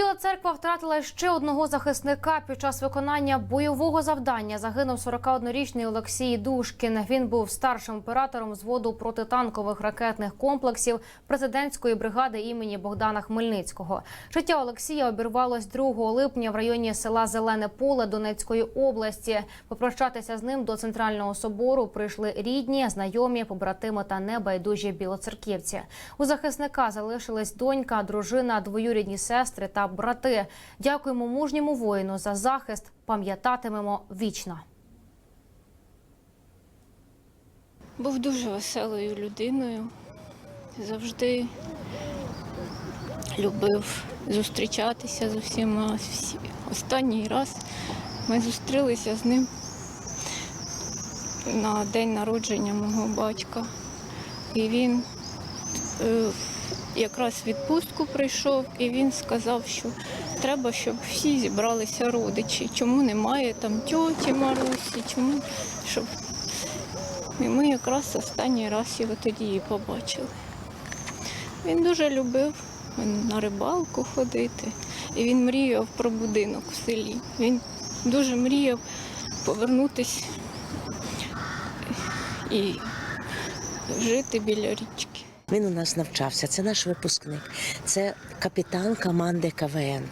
Біла церква втратила ще одного захисника під час виконання бойового завдання. Загинув 41-річний Олексій Душкін. Він був старшим оператором зводу протитанкових ракетних комплексів президентської бригади імені Богдана Хмельницького. Життя Олексія обірвалось 2 липня в районі села Зелене Поле Донецької області. Попрощатися з ним до центрального собору прийшли рідні, знайомі, побратими та небайдужі білоцерківці. У захисника залишились донька, дружина, двоюрідні сестри та брати. Дякуємо мужньому воїну за захист. Пам'ятатимемо вічно. Був дуже веселою людиною. Завжди любив зустрічатися з усіма. Останній раз ми зустрілися з ним на день народження мого батька. І він е, якраз відпустку прийшов, і він сказав, що треба, щоб всі зібралися родичі. Чому немає там тьоті Марусі, чому щоб і ми якраз останній раз його тоді і побачили. Він дуже любив на рибалку ходити, і він мріяв про будинок в селі. Він дуже мріяв повернутися і жити біля річки. Він у нас навчався. Це наш випускник, це капітан команди КВН.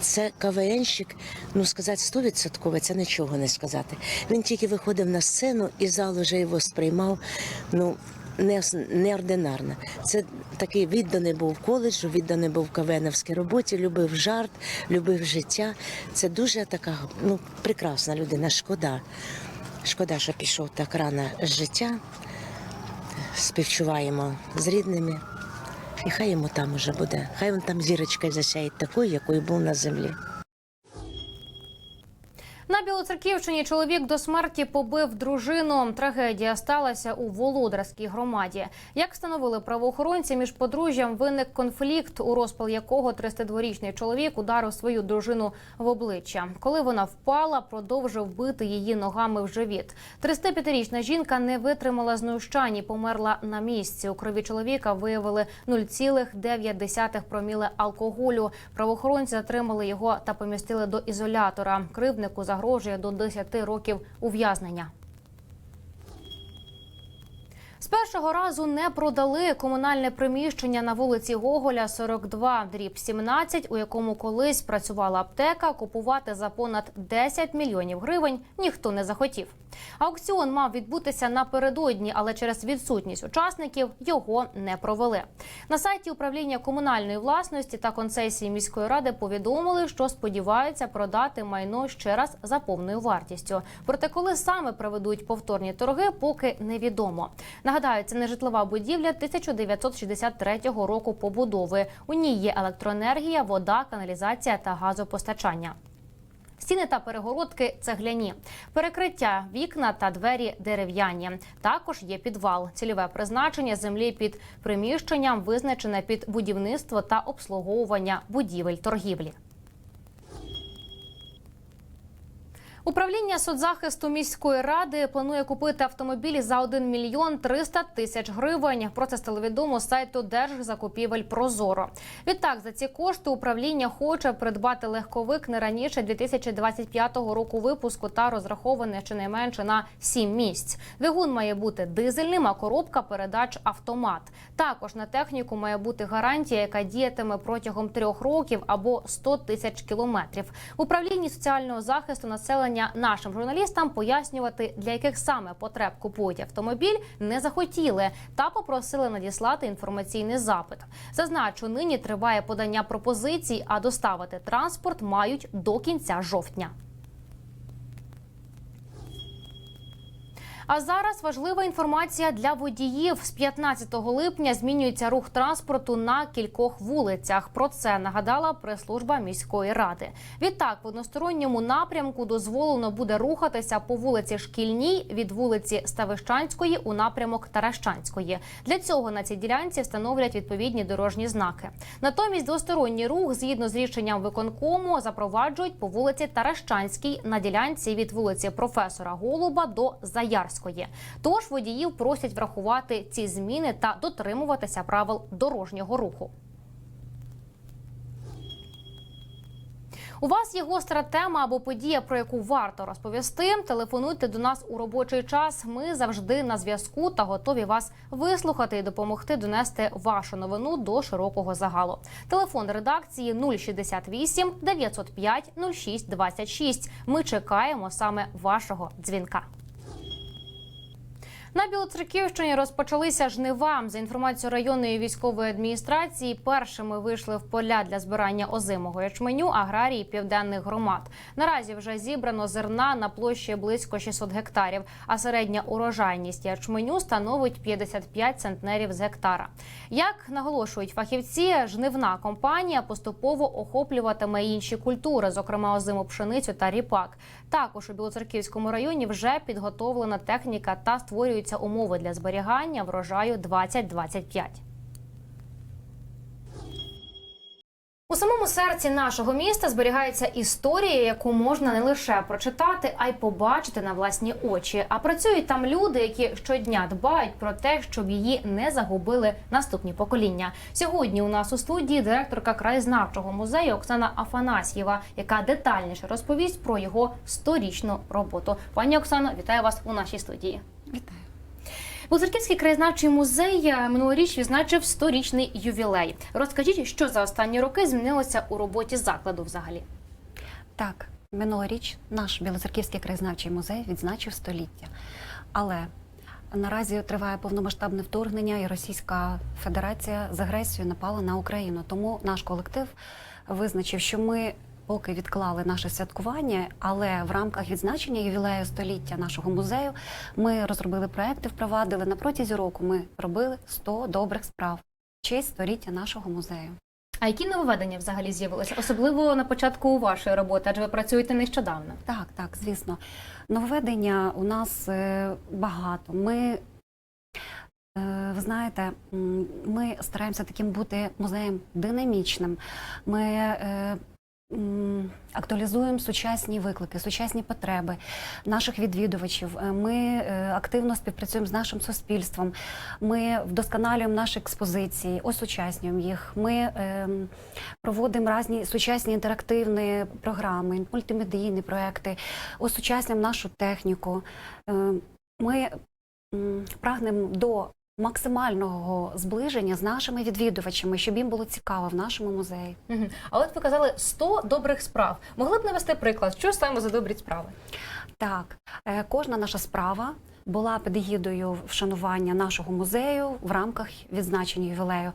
Це КВНщик, ну сказати стовідсотково, це нічого не сказати. Він тільки виходив на сцену і зал уже його сприймав. Ну. Не неординарно. Це такий відданий був коледжу, відданий був КВНовській роботі, любив жарт, любив життя. Це дуже така ну, прекрасна людина. Шкода. Шкода, що пішов так рано з життя співчуваємо з рідними. І хай йому там уже буде. Хай він там зірочкою засяє такою, якою був на землі. Білоцерківщині чоловік до смерті побив дружину. Трагедія сталася у Володарській громаді. Як встановили правоохоронці, між подружжям виник конфлікт, у розпал якого 32-річний чоловік ударив свою дружину в обличчя. Коли вона впала, продовжив бити її ногами в живіт. 35-річна жінка не витримала знущань і померла на місці. У крові чоловіка виявили 0,9 проміле алкоголю. Правоохоронці затримали його та помістили до ізолятора. Кривднику загрожує до 10 років ув'язнення. З першого разу не продали комунальне приміщення на вулиці Гоголя 42, дріб 17, у якому колись працювала аптека. Купувати за понад 10 мільйонів гривень ніхто не захотів. Аукціон мав відбутися напередодні, але через відсутність учасників його не провели. На сайті управління комунальної власності та концесії міської ради повідомили, що сподіваються продати майно ще раз за повною вартістю. Проте, коли саме проведуть повторні торги, поки невідомо. Нагадаю, це нежитлова будівля 1963 року побудови. У ній є електроенергія, вода, каналізація та газопостачання. Стіни та перегородки цегляні, перекриття, вікна та двері дерев'яні. Також є підвал. Цільове призначення землі під приміщенням визначене під будівництво та обслуговування будівель торгівлі. Управління соцзахисту міської ради планує купити автомобілі за 1 мільйон 300 тисяч гривень. Про це стало відомо сайту Держзакупівель Прозоро. Відтак за ці кошти управління хоче придбати легковик не раніше 2025 року випуску та розрахований щонайменше на 7 місць. Двигун має бути дизельним, а коробка передач автомат. Також на техніку має бути гарантія, яка діятиме протягом трьох років або 100 тисяч кілометрів. Управлінні соціального захисту населення нашим журналістам пояснювати, для яких саме потреб купують автомобіль, не захотіли та попросили надіслати інформаційний запит. Зазначу, нині триває подання пропозицій, а доставити транспорт мають до кінця жовтня. А зараз важлива інформація для водіїв. З 15 липня змінюється рух транспорту на кількох вулицях. Про це нагадала прес-служба міської ради. Відтак, в односторонньому напрямку дозволено буде рухатися по вулиці Шкільній від вулиці Ставищанської у напрямок Таращанської. Для цього на цій ділянці встановлять відповідні дорожні знаки. Натомість двосторонній рух, згідно з рішенням виконкому, запроваджують по вулиці Таращанській на ділянці від вулиці професора Голуба до Заярської. Тож водіїв просять врахувати ці зміни та дотримуватися правил дорожнього руху. У вас є гостра тема або подія, про яку варто розповісти. Телефонуйте до нас у робочий час. Ми завжди на зв'язку та готові вас вислухати і допомогти донести вашу новину до широкого загалу. Телефон редакції 068 905 06 26. Ми чекаємо саме вашого дзвінка. На Білоцерківщині розпочалися жнива. За інформацією районної військової адміністрації, першими вийшли в поля для збирання озимого ячменю аграрії південних громад. Наразі вже зібрано зерна на площі близько 600 гектарів, а середня урожайність ячменю становить 55 центнерів з гектара. Як наголошують фахівці, жнивна компанія поступово охоплюватиме інші культури, зокрема озиму пшеницю та ріпак. Також у Білоцерківському районі вже підготовлена техніка та створюються умови для зберігання врожаю 2025. У самому серці нашого міста зберігається історія, яку можна не лише прочитати, а й побачити на власні очі. А працюють там люди, які щодня дбають про те, щоб її не загубили наступні покоління. Сьогодні у нас у студії директорка краєзнавчого музею Оксана Афанасьєва, яка детальніше розповість про його сторічну роботу. Пані Оксано, вітаю вас у нашій студії. Вітаю. Бузерківський краєзнавчий музей е, минулоріч відзначив сторічний ювілей. Розкажіть, що за останні роки змінилося у роботі закладу взагалі? Так, минулоріч наш Білоцерківський краєзнавчий музей відзначив століття. Але наразі триває повномасштабне вторгнення, і Російська Федерація з агресією напала на Україну. Тому наш колектив визначив, що ми поки відклали наше святкування, але в рамках відзначення ювілею століття нашого музею ми розробили проекти, впровадили на протязі року. Ми робили 100 добрих справ. в Честь століття нашого музею. А які нововведення взагалі з'явилися, особливо на початку вашої роботи, адже ви працюєте нещодавно? Так, так, звісно. Нововведення у нас е, багато. Ми, е, ви знаєте, ми стараємося таким бути музеєм динамічним. Ми е, актуалізуємо сучасні виклики, сучасні потреби наших відвідувачів. Е, Ми е, активно співпрацюємо з нашим суспільством. Ми вдосконалюємо наші експозиції, осучаснюємо їх. Ми ем, проводимо різні сучасні інтерактивні програми, мультимедійні проекти, осучаснюємо нашу техніку. Е, Ми прагнемо до максимального зближення з нашими відвідувачами, щоб їм було цікаво в нашому музеї. Угу. А от ви казали 100 добрих справ. Могли б навести приклад, що саме за добрі справи? Так, е, кожна наша справа була під егідою вшанування нашого музею в рамках відзначення ювілею.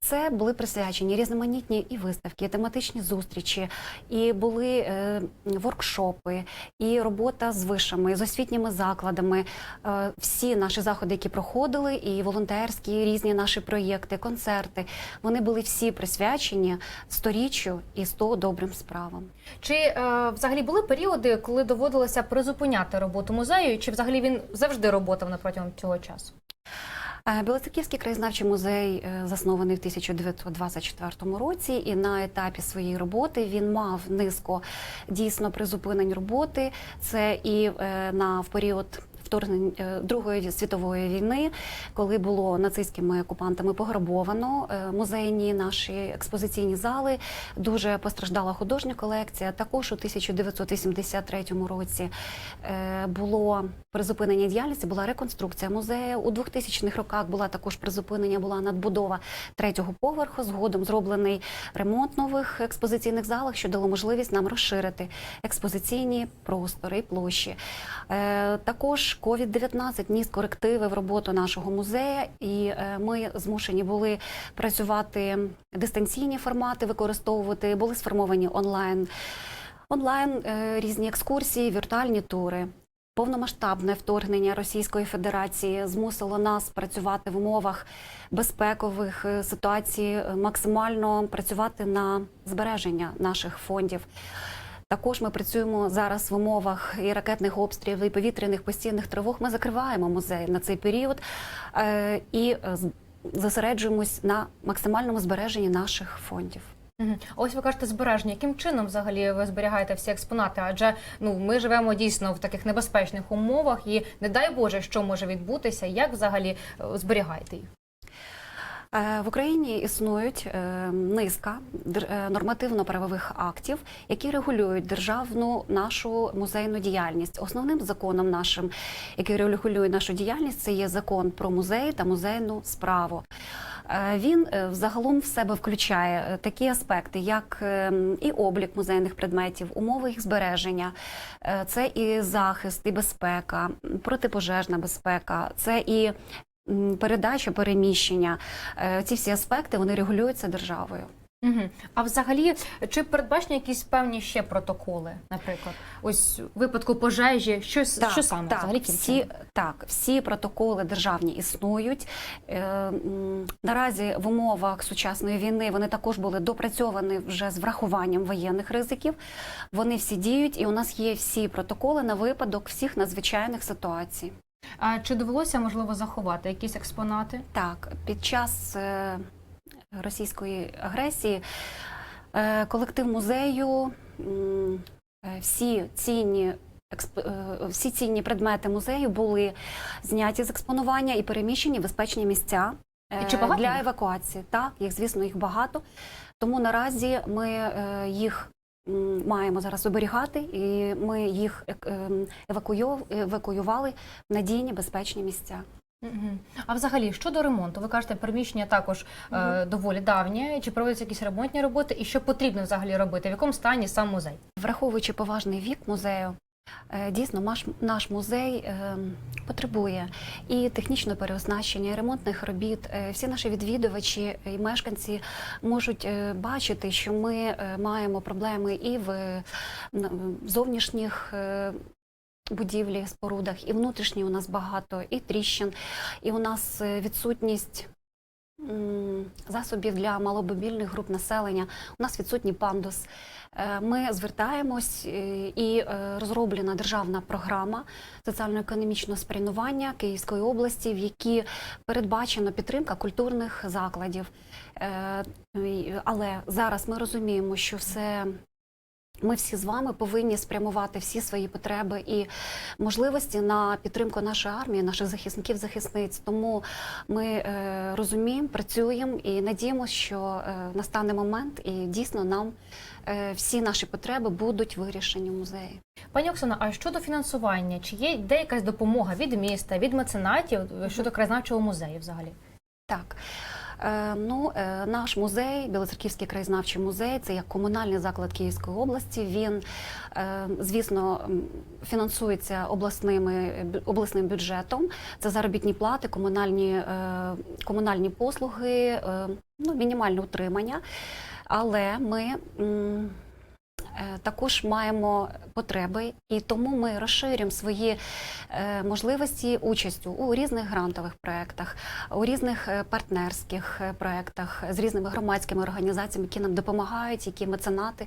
Це були присвячені різноманітні і виставки, і тематичні зустрічі, і були е, воркшопи, і робота з вишами, з освітніми закладами. Е, всі наші заходи, які проходили, і волонтерські, і різні наші проєкти, концерти, вони були всі присвячені сторіччю і 100 добрим справам. Чи е, взагалі були періоди, коли доводилося призупиняти роботу музею, чи взагалі він завжди роботав вона протягом цього часу? Е, Білоцерківський краєзнавчий музей е, заснований в 1924 році, і на етапі своєї роботи він мав низку дійсно призупинень роботи. Це і е, на в період. Вторгнень е, Другої світової війни, коли було нацистськими окупантами пограбовано е, музейні наші експозиційні зали, дуже постраждала художня колекція. Також у 1983 році е, було призупинення діяльності, була реконструкція музею. У 2000-х роках була також призупинення, була надбудова третього поверху. Згодом зроблений ремонт нових експозиційних залах, що дало можливість нам розширити експозиційні простори і площі. Е, Також COVID-19 ніс корективи в роботу нашого музею, і е, ми змушені були працювати дистанційні формати, використовувати, були сформовані онлайн. Онлайн е, різні екскурсії, віртуальні тури. Повномасштабне вторгнення Російської Федерації змусило нас працювати в умовах безпекових е, ситуацій, максимально працювати на збереження наших фондів. Також ми працюємо зараз в умовах і ракетних обстрілів, і повітряних постійних тривог. Ми закриваємо музей на цей період е, і е, зосереджуємось на максимальному збереженні наших фондів. Ось ви кажете збереження. Яким чином взагалі ви зберігаєте всі експонати? Адже ну ми живемо дійсно в таких небезпечних умовах, і не дай Боже, що може відбутися, як взагалі е, зберігаєте їх? Е, В Україні існують е, низка е, нормативно-правових актів, які регулюють державну нашу музейну діяльність. Основним законом нашим, який регулює нашу діяльність, це є закон про музеї та музейну справу. Він взагалом в себе включає такі аспекти, як і облік музейних предметів, умови їх збереження, це і захист, і безпека, протипожежна безпека, це і передача, переміщення. Е, Ці всі аспекти вони регулюються державою. Угу. А взагалі, чи передбачені якісь певні ще протоколи, наприклад, ось у випадку пожежі, що, що саме так, взагалі ким всі, так, всі протоколи державні існують. Е, наразі в умовах сучасної війни вони також були допрацьовані вже з врахуванням воєнних ризиків. Вони всі діють, і у нас є всі протоколи на випадок всіх надзвичайних ситуацій. А чи довелося можливо заховати якісь експонати? Так, під час е, російської агресії е, колектив музею е, всі цінні. Всі цінні предмети музею були зняті з експонування і переміщені в безпечні місця чи багато для евакуації. Так, їх, звісно, їх багато. Тому наразі ми їх маємо зараз оберігати, і ми їх ем, евакуювали в надійні безпечні місця. А взагалі щодо ремонту, ви кажете, приміщення також е, доволі давнє. Чи проводяться якісь ремонтні роботи, і що потрібно взагалі робити? В якому стані сам музей? Враховуючи поважний вік музею, дійсно наш, музей е, потребує і технічного переоснащення, і ремонтних робіт. Е, Всі наші відвідувачі і мешканці можуть е, бачити, що ми е, маємо проблеми і в е, зовнішніх. е, Будівлі, спорудах, і внутрішні у нас багато, і тріщин, і у нас е, відсутність засобів для маломобільних груп населення. У нас відсутній пандус. Е, Ми звертаємось е, і е, розроблена державна програма соціально-економічного спрямування Київської області, в якій передбачено підтримка культурних закладів. Але зараз ми розуміємо, що все. Ми всі з вами повинні спрямувати всі свої потреби і можливості на підтримку нашої армії, наших захисників, захисниць. Тому ми е, розуміємо, працюємо і надіємося, що е, настане момент, і дійсно нам е, всі наші потреби будуть вирішені в музеї. Пані Оксана, а щодо фінансування, чи є де якась допомога від міста, від меценатів щодо краєзнавчого музею взагалі? Так. Е, Ну, е, наш музей, Білоцерківський краєзнавчий музей, це як комунальний заклад Київської області. Він, е, звісно, фінансується обласними обласним бюджетом. Це заробітні плати, комунальні, комунальні послуги, ну, мінімальне утримання. Але ми. Е, Також маємо потреби, і тому ми розширюємо свої е, можливості участю у різних грантових проєктах, у різних е, партнерських проєктах з різними громадськими організаціями, які нам допомагають, які меценати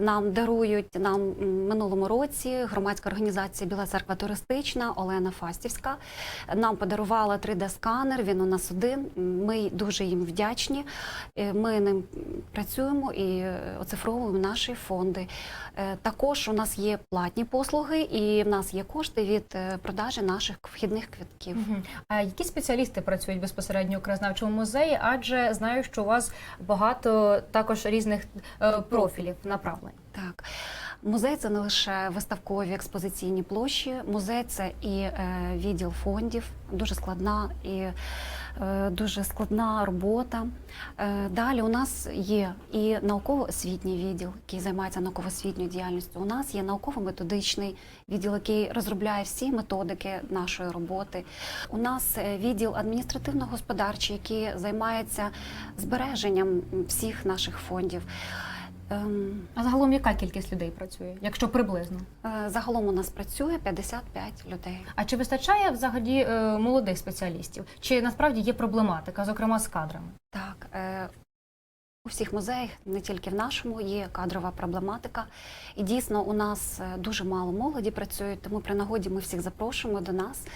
нам дарують. Нам минулому році громадська організація Біла церква туристична Олена Фастівська нам подарувала 3D-сканер. Він у нас один. Ми дуже їм вдячні. Ми ним працюємо і оцифровуємо наші фонди. Е, Також у нас є платні послуги, і в нас є кошти від е, продажі наших вхідних квитків. Мгм. А які спеціалісти працюють безпосередньо у краєзнавчому музеї? Адже знаю, що у вас багато також різних е, профілів направлень. Так, музей це не лише виставкові експозиційні площі. Музей це і е, відділ фондів, дуже складна і е, дуже складна робота. Е, далі у нас є і науково-освітній відділ, який займається науково-освітньою діяльністю. У нас є науково-методичний відділ, який розробляє всі методики нашої роботи. У нас е, відділ адміністративно-господарчий, який займається збереженням всіх наших фондів. Ем, А загалом яка кількість людей працює, якщо приблизно? Е, Загалом у нас працює 55 людей. А чи вистачає взагалі е, молодих спеціалістів? Чи насправді є проблематика, зокрема з кадрами? Так, е, у всіх музеях, не тільки в нашому, є кадрова проблематика. І дійсно у нас е, дуже мало молоді працює, тому при нагоді ми всіх запрошуємо до нас,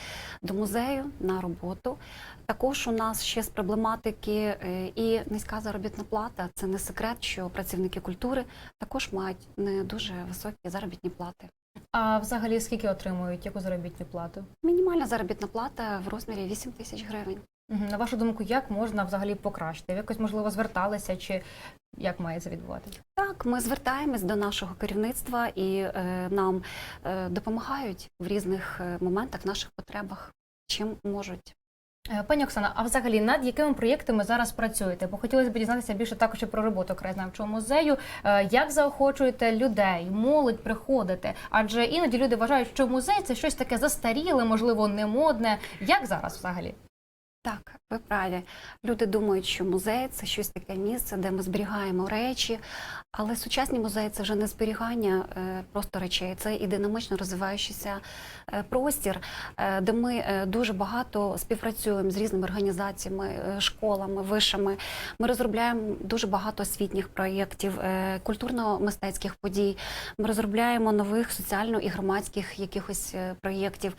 до музею на роботу. Також у нас ще з проблематики е, і низька заробітна плата. Це не секрет, що працівники культури також мають не дуже високі заробітні плати. А взагалі скільки отримують яку заробітну плату? Мінімальна заробітна плата в розмірі 8 тисяч гривень. На вашу думку, як можна взагалі покращити? Ви Якось можливо зверталися, чи як має це відбуватися? Так, ми звертаємось до нашого керівництва і е, нам е, допомагають в різних е, моментах, наших потребах, чим можуть. Е, Пані Оксана, а взагалі над якими проєктами зараз працюєте? Бо хотілося б дізнатися більше також про роботу краєзнавчого музею. Е, Як заохочуєте людей, молодь приходити? Адже іноді люди вважають, що музей це щось таке застаріле, можливо, не модне. Як зараз взагалі? Так, ви праві. Люди думають, що музей це щось таке місце, де ми зберігаємо речі. Але сучасні музеї це вже не зберігання е, просто речей, це і динамично розвиваючийся е, простір, е, де ми дуже багато співпрацюємо з різними організаціями, школами, вишами. Ми розробляємо дуже багато освітніх проєктів, культурно-мистецьких подій. Ми розробляємо нових соціально і громадських якихось проєктів.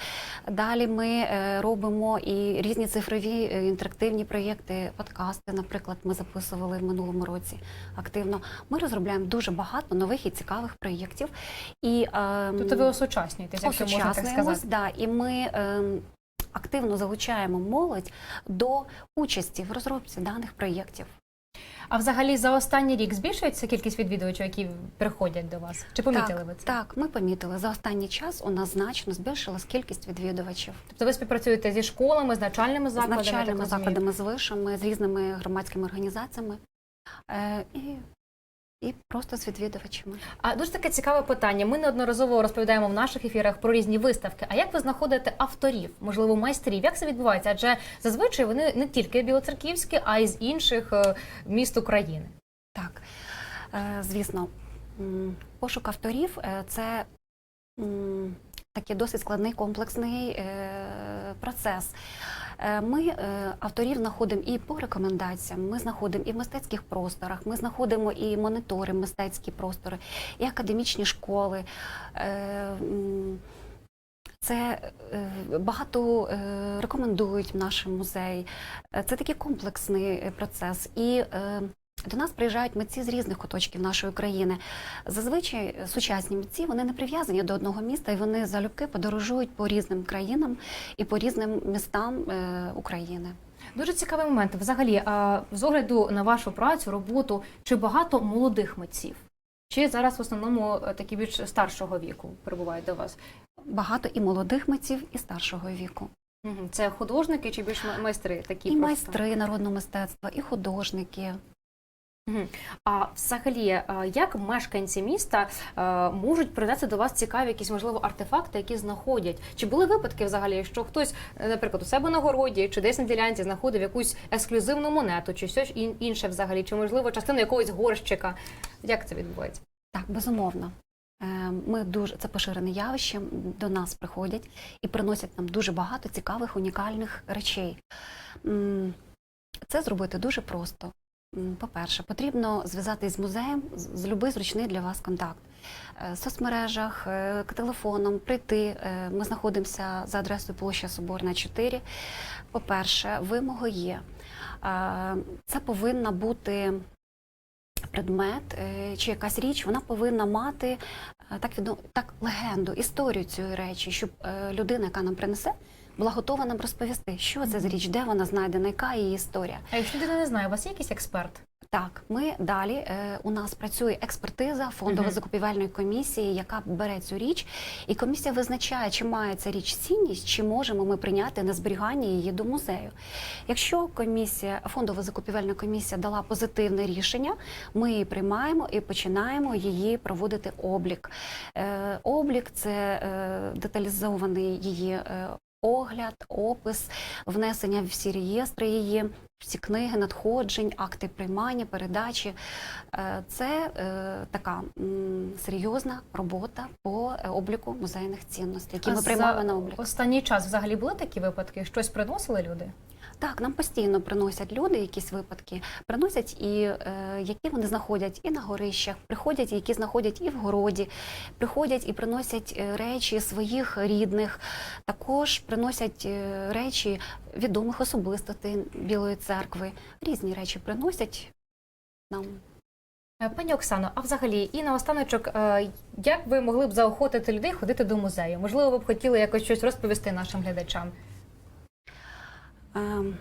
Далі ми робимо і різні цифрові е, інтерактивні проєкти, подкасти. Наприклад, ми записували в минулому році активно. Ми розробляємо дуже багато нових і цікавих проєктів. І ем, Тобто ви осучаснюєтесь, якщо можна так сказати. да, і ми ем, активно залучаємо молодь до участі в розробці даних проєктів. А взагалі за останній рік збільшується кількість відвідувачів, які приходять до вас? Чи помітили так, ви це? Так, ми помітили. За останній час у нас значно збільшилась кількість відвідувачів. Тобто ви співпрацюєте зі школами, з начальними закладами? з навчальними закладами, з вишами, з різними громадськими організаціями е, і, і просто з відвідувачами. А дуже таке цікаве питання. Ми неодноразово розповідаємо в наших ефірах про різні виставки. А як ви знаходите авторів, можливо, майстрів? Як це відбувається? Адже зазвичай вони не тільки білоцерківські, а й з інших е, міст України. Так, е, звісно, пошук авторів е, це такий досить складний комплексний процес. Е, Ми е, авторів знаходимо і по рекомендаціям, ми знаходимо і в мистецьких просторах, ми знаходимо і моніторимо мистецькі простори, і академічні школи. Е, Це багато рекомендують в нашому музеї. Це такий комплексний процес. І до нас приїжджають митці з різних куточків нашої країни. Зазвичай сучасні митці вони не прив'язані до одного міста, і вони залюбки подорожують по різним країнам і по різним містам е, України. Дуже цікавий момент. Взагалі, а з огляду на вашу працю, роботу, чи багато молодих митців? Чи зараз в основному е, такі більш старшого віку прибувають до вас? Багато і молодих митців, і старшого віку. Це художники чи більш майстри? Такі І просто? майстри народного мистецтва, і художники. А взагалі, е, як мешканці міста е, можуть придати до вас цікаві якісь можливо артефакти, які знаходять? Чи були випадки взагалі, що хтось, е, наприклад, у себе на городі чи десь на ділянці знаходив якусь ексклюзивну монету, чи щось інше взагалі, чи можливо частину якогось горщика? Як це відбувається? Так, безумовно. Ми дуже це поширене явище. До нас приходять і приносять нам дуже багато цікавих, унікальних речей. Це зробити дуже просто. По-перше, потрібно зв'язатись з музеєм з будь-який зручний для вас контакт. Е, В соцмережах, е, к телефоном прийти. Е, Ми знаходимося за адресою площа Соборна 4. По-перше, вимоги є. Це повинна бути предмет чи якась річ, вона повинна мати так так легенду, історію цієї речі, щоб людина, яка нам принесе, була готова нам розповісти, що це за річ, де вона знайдена, яка її історія. А якщо людина не знає, у вас є якийсь експерт? Так, ми далі е, у нас працює експертиза фондово закупівельної комісії, яка бере цю річ, і комісія визначає, чи має ця річ цінність, чи можемо ми прийняти на зберігання її до музею. Якщо комісія, фондова закупівельна комісія дала позитивне рішення, ми її приймаємо і починаємо її проводити облік. Е, облік це е, деталізований її. е, Огляд, опис, внесення в всі реєстри її, всі книги, надходжень, акти приймання, передачі. Е, Це е, така серйозна робота по е, обліку музейних цінностей, які А ми приймали на облік. Останній час взагалі були такі випадки? Щось приносили люди? Так, нам постійно приносять люди якісь випадки, приносять і е, які вони знаходять і на горищах, приходять, які знаходять і в городі, приходять і приносять е, речі своїх рідних, також приносять е, речі відомих особистостей Білої церкви. Різні речі приносять нам. Е, Пані Оксано, а взагалі, і наостаночок, е, як ви могли б заохотити людей ходити до музею? Можливо, ви б хотіли якось щось розповісти нашим глядачам? Ем,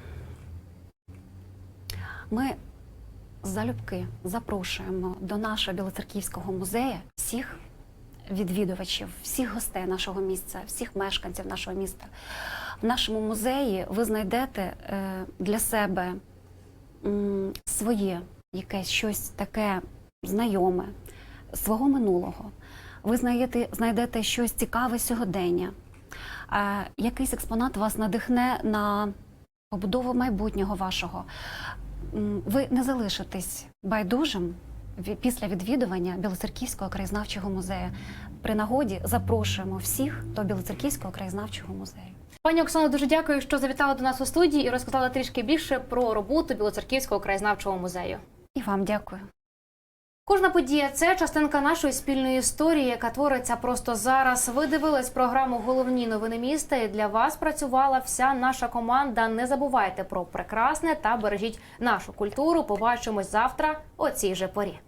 Ми залюбки запрошуємо до нашого Білоцерківського музею всіх відвідувачів, всіх гостей нашого місця, всіх мешканців нашого міста. В нашому музеї ви знайдете е, для себе своє якесь щось таке знайоме, свого минулого. Ви знайдете, знайдете щось цікаве сьогодення. Е, якийсь експонат вас надихне на побудову майбутнього вашого. Ви не залишитесь байдужим після відвідування Білоцерківського краєзнавчого музею. При нагоді запрошуємо всіх до Білоцерківського краєзнавчого музею. Пані Оксано, дуже дякую, що завітали до нас у студії і розказали трішки більше про роботу Білоцерківського краєзнавчого музею. І вам дякую. Кожна подія це частинка нашої спільної історії, яка твориться просто зараз. Ви дивились програму Головні новини міста. І для вас працювала вся наша команда. Не забувайте про прекрасне та бережіть нашу культуру. Побачимось завтра о цій же порі.